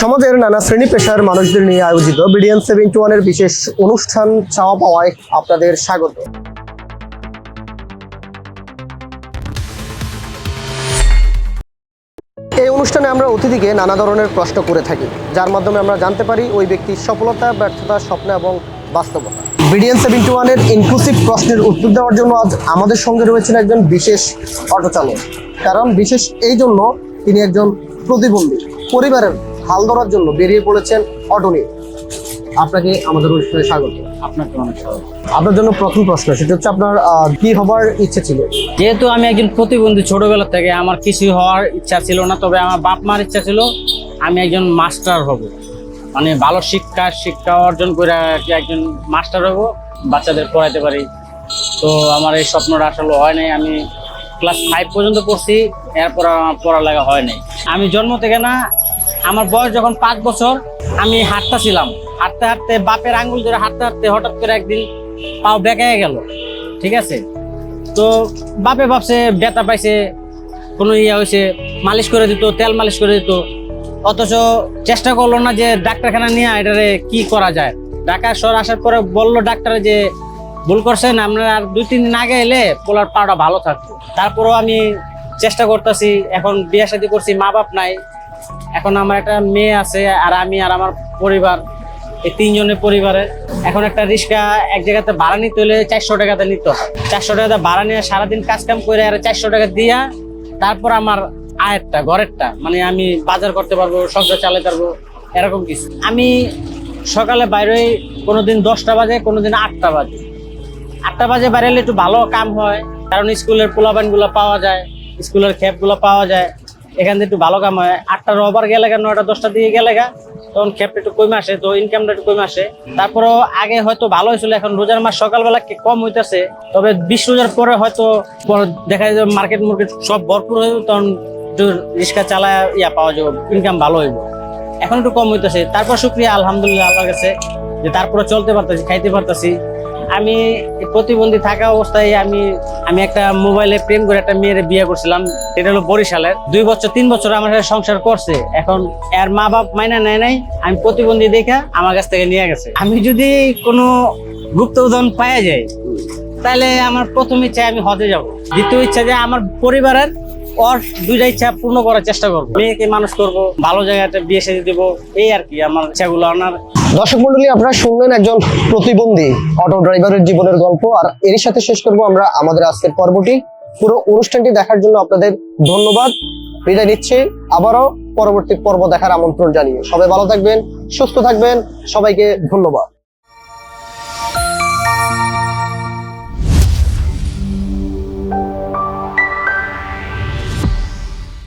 সমাজের নানা শ্রেণি পেশার মানুষদের নিয়ে আয়োজিত বিডিএন সেভেন্টি ওয়ানের বিশেষ অনুষ্ঠান চাওয়া পাওয়ায় আপনাদের স্বাগত। এই অনুষ্ঠানে আমরা অতিথিকে নানা ধরনের প্রশ্ন করে থাকি, যার মাধ্যমে আমরা জানতে পারি ওই ব্যক্তির সফলতা, ব্যর্থতা, স্বপ্ন এবং বাস্তবতা। বিডিএন সেভেন্টি ওয়ানের ইনক্লুসিভ প্রশ্নের উত্তর দেওয়ার জন্য আজ আমাদের সঙ্গে রয়েছেন একজন বিশেষ অটো চালক কারণ বিশেষ এই জন্য তিনি একজন প্রতিবন্ধী, পরিবারের হাল ধরার জন্য বেরিয়ে পড়েছেন অটো নিয়ে। আপনাকে আমাদের অনুষ্ঠানে স্বাগত। আপনাকে অনেক স্বাগত। আপনার জন্য প্রথম প্রশ্ন সেটা হচ্ছে আপনার কি হবার ইচ্ছে ছিল? যেহেতু আমি একজন প্রতিবন্ধী ছোটবেলা থেকে আমার কিছু হওয়ার ইচ্ছা ছিল না তবে আমার বাপ মার ইচ্ছা ছিল আমি একজন মাস্টার হব। মানে ভালো শিক্ষা শিক্ষা অর্জন করে একজন মাস্টার হব বাচ্চাদের পড়াইতে পারি। তো আমার এই স্বপ্নটা আসলে হয় নাই আমি ক্লাস ফাইভ পর্যন্ত পড়ছি এরপর আমার পড়ালেখা হয় নাই। আমি জন্ম থেকে না আমার বয়স যখন পাঁচ বছর, আমি হাঁটতেছিলাম। হাঁটতে হাঁটতে বাপের আঙ্গুল ধরে হাঁটতে হাঁটতে হঠাৎ করে একদিন পাও বেঁকে গেল, ঠিক আছে? তো বাপে ভাবছে, ব্যথা পাইছে, কোনো ইয়ে হয়েছে মালিশ করে দিত, তেল মালিশ করে দিত। অথচ চেষ্টা করল না যে ডাক্তারখানা নিয়ে এটারে কি করা যায়। ঢাকা শহর আসার পরে বলল ডাক্তারে যে, ভুল করছেন, আপনার আর দুই, তিন দিন আগে এলে পোলার পাটা ভালো থাকতো। তারপরেও আমি চেষ্টা করতেছি, এখন বিয়ে শাদী করছি মা বাপ নাই। এখন আমার একটা মেয়ে আছে আর আমি আর আমার পরিবার, এই তিনজনের পরিবারে। এখন একটা রিক্সা এক জায়গাতে ভাড়া নিতে হলে চারশো টাকাতে নিতে চারশো টাকাতে ভাড়া নিয়ে সারাদিন কাজ কাম করে আর চারশো টাকা দিয়া তারপর আমার আয়েরটা, ঘরেরটা মানে আমি বাজার করতে পারব, সংসার চালাতে পারব, এরকম কিছু। আমি সকালে বাইরে হই কোনোদিন দশটা বাজে, কোনোদিন আটটা বাজে। আটটা বাজে বাইরে একটু ভালো কাম হয়, কারণ স্কুলের পোলাবানগুলো পাওয়া যায়, স্কুলের খেপগুলো পাওয়া যায়। এখান থেকে একটু ভালো কাম হয়। আটটা রবার গেলে গা, নয়টা দশটা দিয়ে গেলে গা, তখন খেপটা একটু কমে আসে, তো ইনকামটা একটু কমে আসে। তারপরও আগে হয়তো ভালো হয়েছিল, এখন রোজার মাস সকালবেলা কম হইতেছে। তবে বিশ রোজার পরে হয়তো দেখা যায় মার্কেট মার্কেট সব ভরপুর হয়ে তখন রিক্সা চালায় ইয়া পাওয়া যাবে ইনকাম ভালো হইব। এখন একটু কম হইতেছে। তারপর শুক্রিয়া, আলহামদুলিল্লাহ, আল্লাহর কাছে, যে তারপরে চলতে পারতেছি, খাইতে পারতেছি। আমি প্রতিবন্ধী থাকা অবস্থায় আমি আমি একটা মোবাইলে প্রেম করে একটা মেয়ের বিয়ে করছিলাম। এটা হলো বরিশালের। দুই বছর, তিন বছর আমার সাথে সংসার করছে। এখন এর মা বাপ মাইনা নেয় নাই। আমি প্রতিবন্ধী দেখা আমার কাছ থেকে নিয়ে গেছে। আমি যদি কোনো গুপ্ত উদাহরণ পাওয়া যায় তাহলে আমার প্রথম ইচ্ছা আমি হজে যাব। দ্বিতীয় ইচ্ছা যে আমার পরিবারের ওর দুইটা ইচ্ছা পূর্ণ করার চেষ্টা করব। মেয়েকে মানুষ করব, ভালো জায়গাতে বিয়ে সেজে দেবো। এই আর কি আমার ইচ্ছাগুলো। আনার দর্শক মন্ডলী, আপনারা শুনলেন একজন প্রতিবন্ধী অটো ড্রাইভারের জীবনের গল্প, আর এর সাথে শেষ করব আমরা আমাদের আজকের পর্বটি। পুরো অনুষ্ঠানটি দেখার জন্য আপনাদের ধন্যবাদ। বিদায় নিচ্ছি, আবারও পরবর্তী পর্ব দেখার আমন্ত্রণ জানিয়ে। সবাই ভালো থাকবেন, সুস্থ থাকবেন, সবাইকে ধন্যবাদ।